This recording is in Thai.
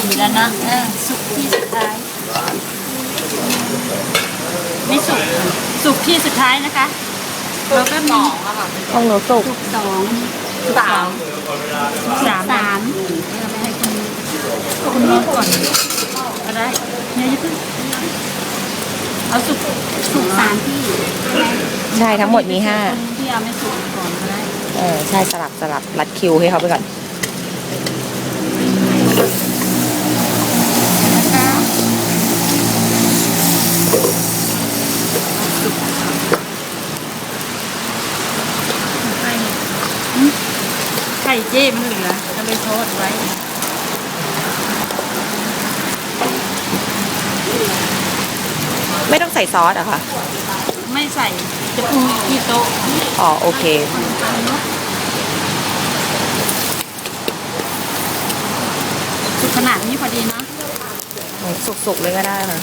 สี่แล้วนะเออสุกที่สุดท้าย ไม่สุกสุกที่สุดท้ายนะคะเราก็มีของหนูสุกสุกสองสุกสองสุกสามสามเออไปให้คุณคุณน้องก่อนก็ได้เนี่ยอย่าเพิ่งเอาสุกสุกสามที่ใช่ทั้งหมดมีห้าที่เอาไม่สุกก่อนก็ได้เออใช่สลับสลับรัดคิวให้เขาไปก่อน นะคะ ไข่อืมไข่เจ้มันเหลือก็เลยทอดไว้ไม่ต้องใส่ซอสเหรอคะไม่ใส่จะปรุงอีกที่โต๊ะอ๋อโอเค สุกขนาดนี้พอดีเนาะสุกๆเลยก็ได้ค่ะ